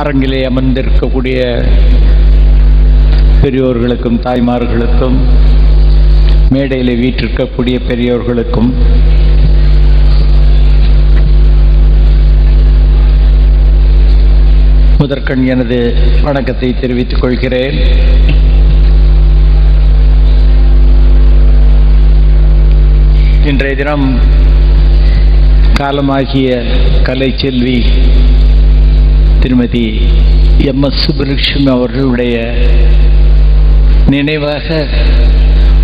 அரங்கிலே அமர்ந்திருக்கக்கூடிய பெரியோர்களுக்கும் தாய்மார்களுக்கும் மேடையில் வீற்றிருக்கக்கூடிய பெரியோர்களுக்கும் முதற்கண் எனது வணக்கத்தை தெரிவித்துக் கொள்கிறேன். இன்றைய தினம் காலமாகிய கலைச்செல்வி திருமதி எம் எஸ் சுப்புலட்சுமி அவர்களுடைய நினைவாக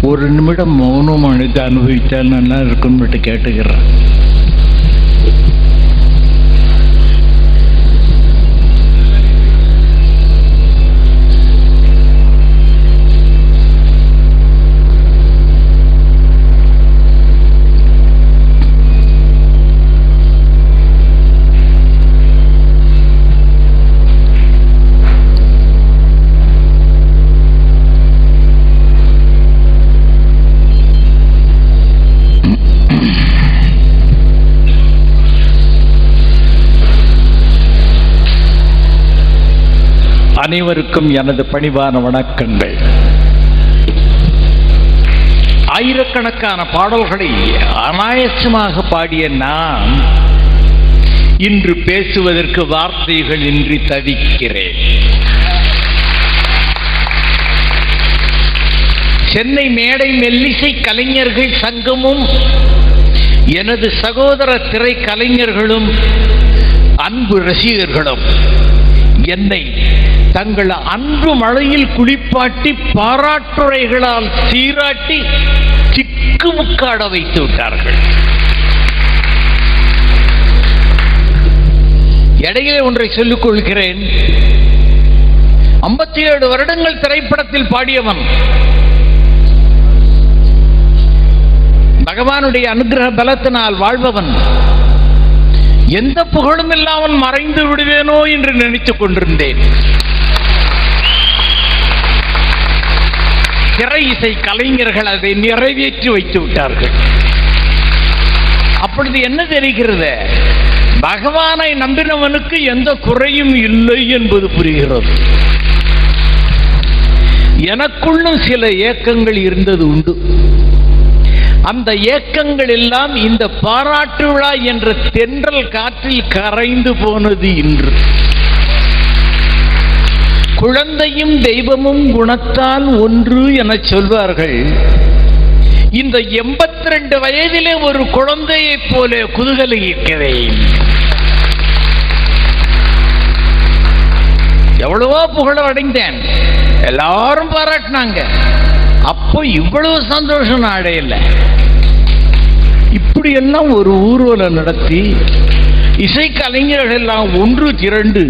ஒரு நிமிடம் மௌனம் அழுது அனுபவித்தால் நல்லா இருக்கும்னுட்டு கேட்டுக்கிறேன். அனைவருக்கும் எனது பணிவான வணக்கங்கள். ஆயிரக்கணக்கான பாடல்களை அனாயசமாக பாடிய நான் இன்று பேசுவதற்கு வார்த்தைகள் இன்றி தவிக்கிறேன். சென்னை மேடை மெல்லிசை கலைஞர்கள் சங்கமும் எனது சகோதர திரை கலைஞர்களும் அன்பு ரசிகர்களும் என்னை தங்கள் அன்பு மழையில் குளிப்பாட்டி பாராட்டுரைகளால் சீராட்டி சிக்குமுக்காட வைத்து விட்டார்கள். இடையிலே ஒன்றை சொல்லிக் கொள்கிறேன். ஐம்பத்தி ஏழு வருடங்கள் திரைப்படத்தில் பாடியவன். பகவானுடைய அனுகிரக பலத்தினால் வாழ்பவன். எந்த புகழும் இல்லாமல் மறைந்து விடுவேனோ என்று நினைத்துக் கொண்டிருந்தேன். திரை இசை கலைஞர்கள் அதை நிறைவேற்றி வைத்து விட்டார்கள். அப்பொழுது என்ன தெரிகிறது? பகவானை நம்பினவனுக்கு எந்த குறையும் இல்லை என்பது புரிகிறது. எனக்குள்ளும் சில ஏக்கங்கள் இருந்தது உண்டு. அந்த ஏக்கங்கள் எல்லாம் இந்த பாராட்டு விழா என்ற தென்றல் காற்றில் கரைந்து போனது இன்று. குழந்தையும் தெய்வமும் குணத்தால் ஒன்று என சொல்வார்கள். இந்த எண்பத்தி ரெண்டு வயதிலே ஒரு குழந்தையைப் போல குதூகலிக்கிறேன் எவ்வளவோ புகழ அடைந்தேன். எல்லாரும் பாராட்டினாங்க. அப்போ இவ்வளவு சந்தோஷம் நான் அடையலை இப்படியெல்லாம் ஒரு ஊர்வலம் நடத்தி இசை கலைஞர்கள் எல்லாம் ஒன்று திரண்டு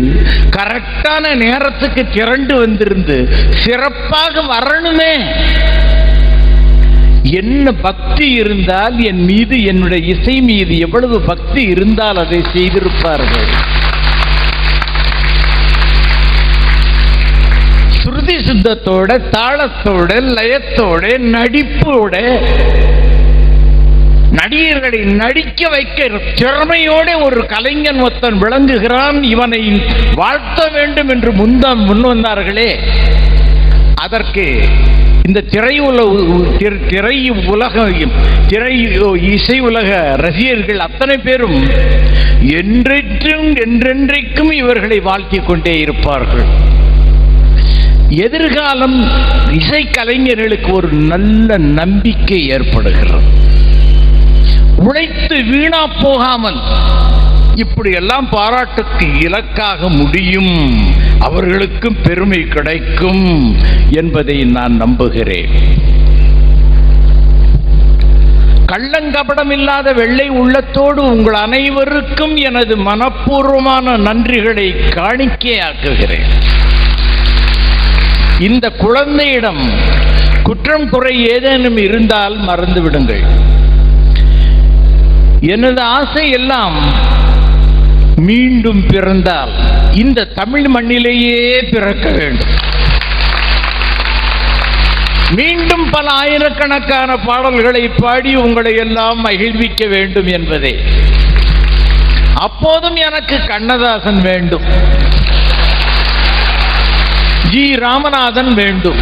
கரெக்டான நேரத்துக்கு திரண்டு வந்திருந்து சிறப்பாக வரணுமே. என்ன பக்தி இருந்தால் என் மீது என்னுடைய இசை மீது எவ்வளவு பக்தி இருந்தால் அதை செய்திருப்பார்கள். ஸ்ருதி சுத்தத்தோட தாளத்தோட லயத்தோட நடிப்போட நடிகர்களை நடிக்க வைக்க திறமையோட ஒரு கலைஞன் ஒருத்தன் விளங்குகிறான் இவனை வாழ்த்த வேண்டும் என்று முன்தான் முன் வந்தார்களே. அதற்கு இந்த திரை திரை உலக திரை இசை உலக ரசிகர்கள் அத்தனை பேரும் என்றென்றும் என்றென்றைக்கும் இவர்களை வாழ்த்திக் கொண்டே இருப்பார்கள். எதிர்காலம் இசை கலைஞர்களுக்கு ஒரு நல்ல நம்பிக்கை ஏற்படுகிறது. உழைத்து வீணா போகாமல் இப்படி எல்லாம் பாராட்டுக்கு இலக்காக முடியும். அவர்களுக்கும் பெருமை கிடைக்கும் என்பதை நான் நம்புகிறேன். கள்ளங்கபடம் இல்லாத வெள்ளை உள்ளத்தோடு உங்கள் அனைவருக்கும் எனது மனப்பூர்வமான நன்றிகளை காணிக்கையாக்குகிறேன். இந்த குழந்தையிடம் குற்றம் குறை ஏதேனும் இருந்தால் மறந்து விடுங்கள் எனது ஆசை எல்லாம் மீண்டும் பிறந்தால் இந்த தமிழ் மண்ணிலேயே பிறக்க வேண்டும். மீண்டும் பல ஆயிரக்கணக்கான பாடல்களை பாடி உங்களை எல்லாம் மகிழ்விக்க வேண்டும் என்பதே. அப்போதும் எனக்கு கண்ணதாசன் வேண்டும். ஜி. ராமநாதன் வேண்டும்.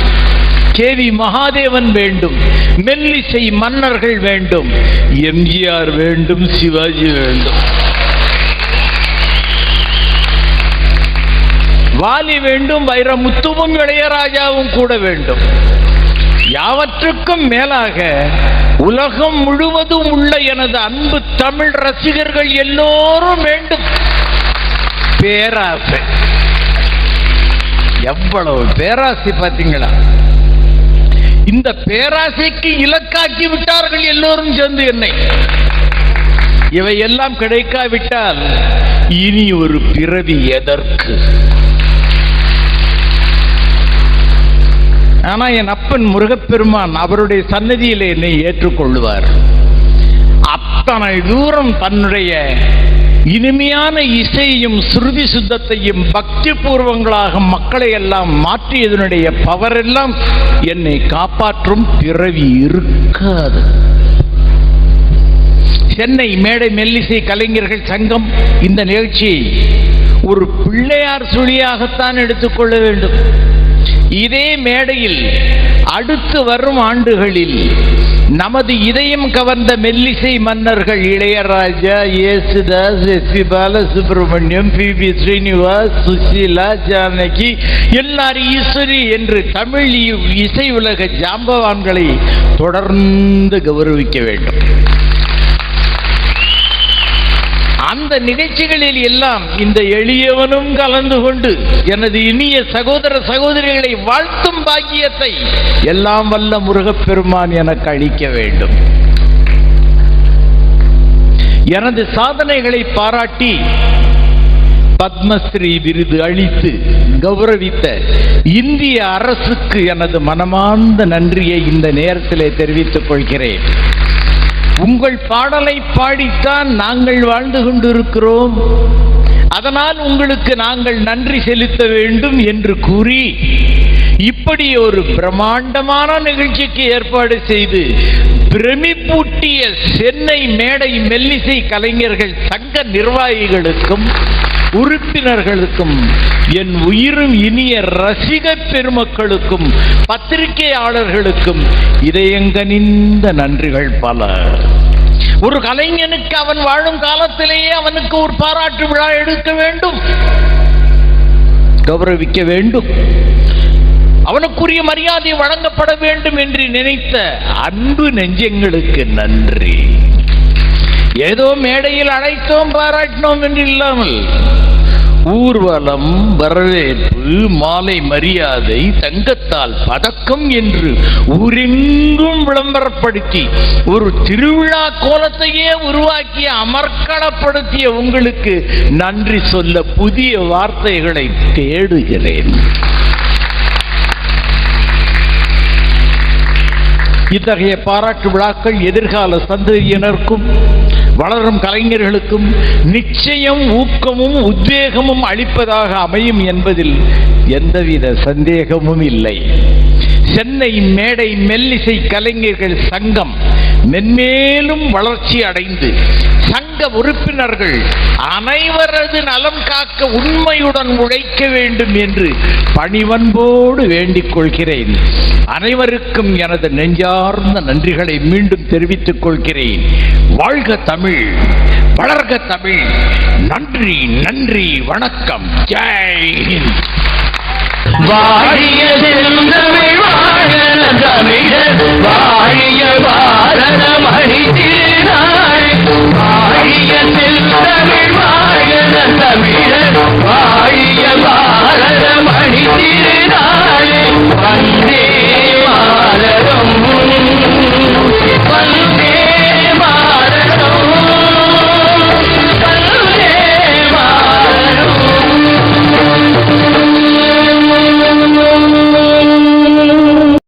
கே. வி. மகாதேவன் வேண்டும். மெல்லிசை மன்னர்கள் வேண்டும். எம்ஜிஆர் வேண்டும் சிவாஜி வேண்டும். வாலி வேண்டும் வைரமுத்துவும் இளையராஜாவும் கூட வேண்டும். யாவற்றுக்கும் மேலாக உலகம் முழுவதும் உள்ள எனது அன்பு தமிழ் ரசிகர்கள் எல்லோரும் வேண்டும். பேராசை. எவ்வளவு பேராசை பார்த்தீங்களா? இந்த பேராசைக்கு இலக்காக்கி விட்டார்கள் எல்லோரும் சேர்ந்து என்னை. இவை எல்லாம் கிடைக்காவிட்டால் இனி ஒரு பிறவி எதற்கு? ஆனா என் அப்பன் முருகப்பெருமான் அவருடைய சன்னதியிலே என்னை ஏற்றுக்கொள்வார் அத்தனை தூரம் தன்னுடைய இனிமையான இசையையும் சுருதி சுத்தத்தையும் பக்தி பூர்வங்களாக மக்களை எல்லாம் மாற்றியதனுடைய பவர் எல்லாம் என்னை காப்பாற்றும் பிறவி இருக்காது. சென்னை மேடை மெல்லிசை கலைஞர்கள் சங்கம் இந்த நிகழ்ச்சியை ஒரு பிள்ளையார் சுழியாகத்தான் எடுத்துக்கொள்ள வேண்டும். இதே மேடையில் அடுத்து வரும் ஆண்டுகளில் நமது இதயம் கவர்ந்த மெல்லிசை மன்னர்கள் Ilaiyaraaja Yesudas S P Balasubrahmanyam P B Srinivas Susheela Janaki L R Eswari என்று தமிழ் இசை உலக ஜாம்பவான்களை தொடர்ந்து கௌரவிக்க வேண்டும். அந்த நிகழ்ச்சிகளில் எல்லாம் இந்த எளியவனும் கலந்து கொண்டு எனது இனிய சகோதர சகோதரிகளை வாழ்த்தும் பாக்கியத்தை எல்லாம் வல்ல முருகப்பெருமான் எனக்கு அளிக்க வேண்டும். எனது சாதனைகளை பாராட்டி பத்மஸ்ரீ விருது அளித்து கௌரவித்த இந்திய அரசுக்கு எனது மனமார்ந்த நன்றியை இந்த நேரத்திலே தெரிவித்துக் கொள்கிறேன். உங்கள் பாடலை பாடித்தான் நாங்கள் வாழ்ந்து கொண்டிருக்கிறோம். அதனால் உங்களுக்கு நாங்கள் நன்றி செலுத்த வேண்டும் என்று கூறி இப்படி ஒரு பிரம்மாண்டமான நிகழ்ச்சிக்கு ஏற்பாடு செய்து பிரமிப்பூட்டிய சென்னை மேடை மெல்லிசை கலைஞர்கள் சங்க நிர்வாகிகளுக்கும் உறுப்பினர்களுக்கும் என் உயிரும் இனிய ரசிக பெருமக்களுக்கும் பத்திரிகையாளர்களுக்கும் இதயங்கனிந்த நன்றிகள் பல. ஒரு கலைஞனுக்கு அவன் வாழும் காலத்திலேயே அவனுக்கு ஒரு பாராட்டு விழா எடுக்க வேண்டும். கௌரவிக்க வேண்டும். அவனுக்குரிய மரியாதை வழங்கப்பட வேண்டும் என்று நினைத்த அன்பு நெஞ்சங்களுக்கு நன்றி. ஏதோ மேடையில் அழைத்தோம் பாராட்டினோம் என்று இல்லாமல் ஊர்வலம் வரவேற்பு மாலை மரியாதை தங்கத்தால் பதக்கம் என்று ஊரெங்கும் விளம்பரப்படுத்தி ஒரு திருவிழா கோலத்தையே உருவாக்கிய அமர்க்களப்படுத்திய உங்களுக்கு நன்றி சொல்ல புதிய வார்த்தைகளை தேடுகிறேன். இத்தகைய பாராட்டு விழாக்கள் எதிர்கால சந்ததியினருக்கும் வளரும் கலைஞர்களுக்கும் நிச்சயம் ஊக்கமும் உத்வேகமும் அளிப்பதாக அமையும் என்பதில் எந்தவித சந்தேகமும் இல்லை. சென்னை மேடை மெல்லிசை கலைஞர்கள் சங்கம் மென்மேலும் வளர்ச்சி அடைந்து சங்க உறுப்பினர்கள் அனைவரது நலம் காக்க உண்மையுடன் உழைக்க வேண்டும் என்று பணிவன்போடு வேண்டிக் கொள்கிறேன். அனைவருக்கும் எனது நெஞ்சார்ந்த நன்றிகளை மீண்டும் தெரிவித்துக் கொள்கிறேன். வாழ்க தமிழ் வளர்க தமிழ். நன்றி நன்றி வணக்கம். ஜெய் ஹிந்த். தமிழர் வாழிய பாரத மணித்தினாய் வாழிய தமிழ் வாழ தமிழர் வாழிய பாரத மணித்தினாய்